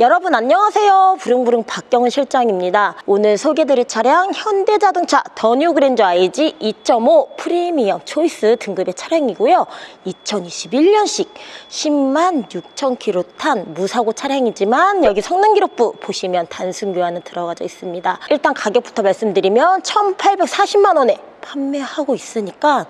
여러분 안녕하세요. 부릉부릉 박경은 실장입니다. 오늘 소개드릴 차량 현대자동차 더뉴 그랜저 IG 2.5 프리미엄 초이스 등급의 차량이고요. 2021년식 10만 6천 킬로 탄 무사고 차량이지만 여기 성능 기록부 보시면 단순 교환은 들어가져 있습니다. 일단 가격부터 말씀드리면 1,840만 원에 판매하고 있으니까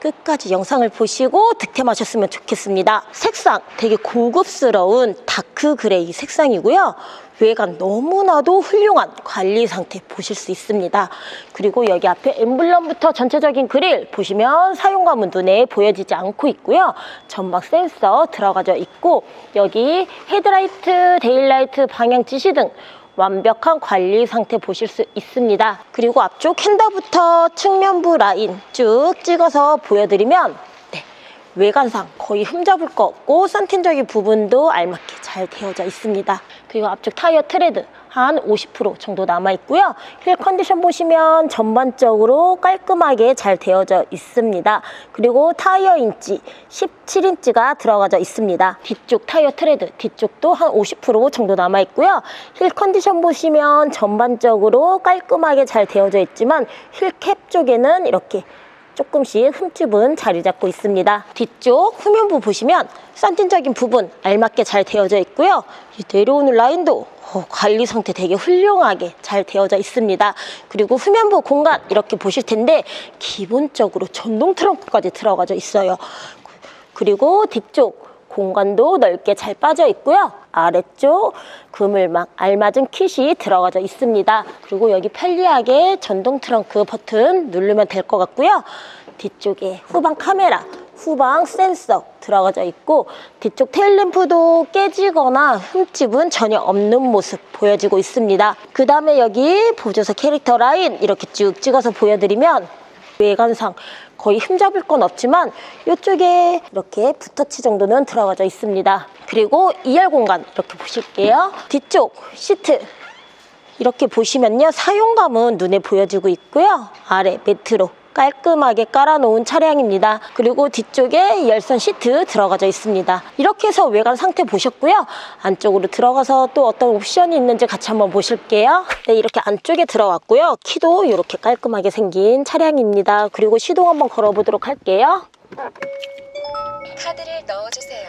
끝까지 영상을 보시고 득템하셨으면 좋겠습니다. 색상 되게 고급스러운 다크 그레이 색상이고요. 외관 너무나도 훌륭한 관리 상태 보실 수 있습니다. 그리고 여기 앞에 엠블럼부터 전체적인 그릴 보시면 사용감은 눈에 보여지지 않고 있고요. 전방 센서 들어가져 있고 여기 헤드라이트, 데일라이트, 방향 지시 등 완벽한 관리 상태 보실 수 있습니다. 그리고 앞쪽 핸더부터 측면부 라인 쭉 찍어서 보여드리면 네, 외관상 거의 흠잡을 거 없고 선팅적인 부분도 알맞게 잘 되어져 있습니다. 그리고 앞쪽 타이어 트레드 한 50% 정도 남아 있고요. 휠 컨디션 보시면 전반적으로 깔끔하게 잘 되어져 있습니다. 그리고 타이어 인치 17인치가 들어가져 있습니다. 뒤쪽 타이어 트레드 뒤쪽도 한 50% 정도 남아 있고요. 휠 컨디션 보시면 전반적으로 깔끔하게 잘 되어져 있지만 휠 캡 쪽에는 이렇게 조금씩 흠집은 자리 잡고 있습니다. 뒤쪽 후면부 보시면 썬팅적인 부분 알맞게 잘 되어져 있고요. 이 내려오는 라인도 어, 관리 상태 되게 훌륭하게 잘 되어져 있습니다. 그리고 후면부 공간 이렇게 보실 텐데 기본적으로 전동 트렁크까지 들어가져 있어요. 그리고 뒤쪽 공간도 넓게 잘 빠져 있고요. 아래쪽 그물막 알맞은 kit이 들어가져 있습니다. 그리고 여기 편리하게 전동 트렁크 버튼 누르면 될 것 같고요. 뒤쪽에 후방 카메라, 후방 센서 들어가져 있고 뒤쪽 테일램프도 깨지거나 흠집은 전혀 없는 모습 보여지고 있습니다. 그 다음에 여기 보조석 캐릭터 라인 이렇게 쭉 찍어서 보여드리면 외관상 거의 흠잡을 건 없지만 이쪽에 이렇게 붓터치 정도는 들어가져 있습니다. 그리고 2열 공간 이렇게 보실게요. 뒤쪽 시트 이렇게 보시면요. 사용감은 눈에 보여지고 있고요. 아래 매트로 깔끔하게 깔아놓은 차량입니다. 그리고 뒤쪽에 열선 시트 들어가져 있습니다. 이렇게 해서 외관 상태 보셨고요. 안쪽으로 들어가서 또 어떤 옵션이 있는지 같이 한번 보실게요. 네, 이렇게 안쪽에 들어갔고요. 키도 이렇게 깔끔하게 생긴 차량입니다. 그리고 시동 한번 걸어보도록 할게요. 카드를 넣어주세요.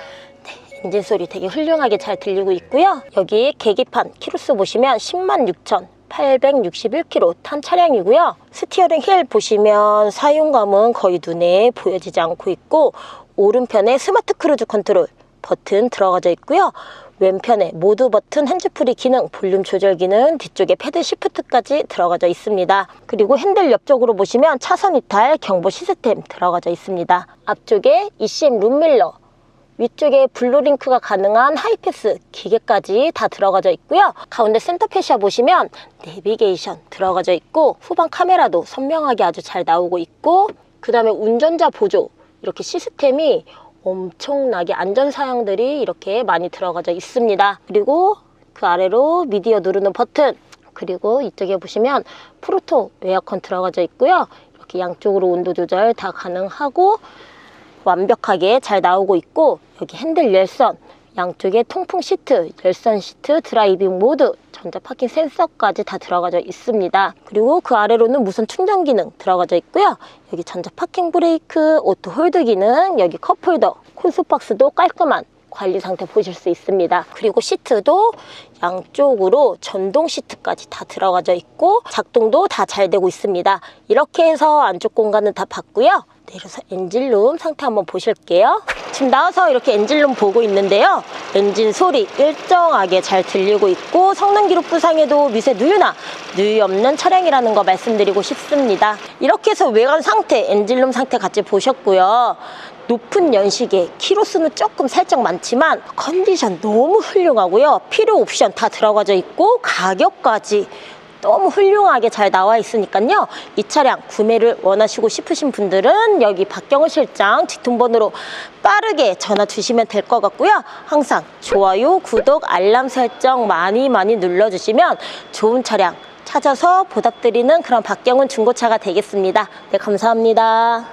엔진 소리 되게 훌륭하게 잘 들리고 있고요. 여기 계기판 키로수 보시면 10만 6천 861km 탄 차량이고요. 스티어링 힐 보시면 사용감은 거의 눈에 보여지지 않고 있고 오른편에 스마트 크루즈 컨트롤 버튼 들어가져 있고요. 왼편에 모드 버튼 핸즈프리 기능, 볼륨 조절 기능, 뒤쪽에 패드 시프트까지 들어가져 있습니다. 그리고 핸들 옆쪽으로 보시면 차선 이탈 경보 시스템 들어가져 있습니다. 앞쪽에 ECM 룸밀러, 위쪽에 블루링크가 가능한 하이패스 기계까지 다 들어가져 있고요. 가운데 센터 패시아 보시면 내비게이션 들어가져 있고 후방 카메라도 선명하게 아주 잘 나오고 있고 그 다음에 운전자 보조 이렇게 시스템이 엄청나게 안전 사양들이 이렇게 많이 들어가져 있습니다. 그리고 그 아래로 미디어 누르는 버튼 그리고 이쪽에 보시면 프로토 에어컨 들어가져 있고요. 이렇게 양쪽으로 온도 조절 다 가능하고 완벽하게 잘 나오고 있고 여기 핸들 열선 양쪽에 통풍 시트, 열선 시트, 드라이빙 모드, 전자 파킹 센서까지 다 들어가져 있습니다. 그리고 그 아래로는 무선 충전 기능 들어가져 있고요. 여기 전자 파킹 브레이크, 오토 홀드 기능, 여기 컵홀더, 콘솔 박스도 깔끔한 관리 상태 보실 수 있습니다. 그리고 시트도 양쪽으로 전동 시트까지 다 들어가져 있고 작동도 다 잘 되고 있습니다. 이렇게 해서 안쪽 공간은 다 봤고요. 내려서 엔진룸 상태 한번 보실게요. 지금 나와서 이렇게 엔진룸 보고 있는데요. 엔진 소리 일정하게 잘 들리고 있고 성능 기록 부상에도 미세 누유나 누유 없는 차량이라는 거 말씀드리고 싶습니다. 이렇게 해서 외관 상태, 엔진룸 상태 같이 보셨고요. 높은 연식에 키로수는 조금 살짝 많지만 컨디션 너무 훌륭하고요. 필요 옵션 다 들어가져 있고 가격까지 너무 훌륭하게 잘 나와 있으니까요. 이 차량 구매를 원하시고 싶으신 분들은 여기 박경호 실장 뒷통번호로 빠르게 전화 주시면 될 것 같고요. 항상 좋아요, 구독, 알람 설정 많이 많이 눌러주시면 좋은 차량 찾아서 보답드리는 그런 박경훈 중고차가 되겠습니다. 네, 감사합니다.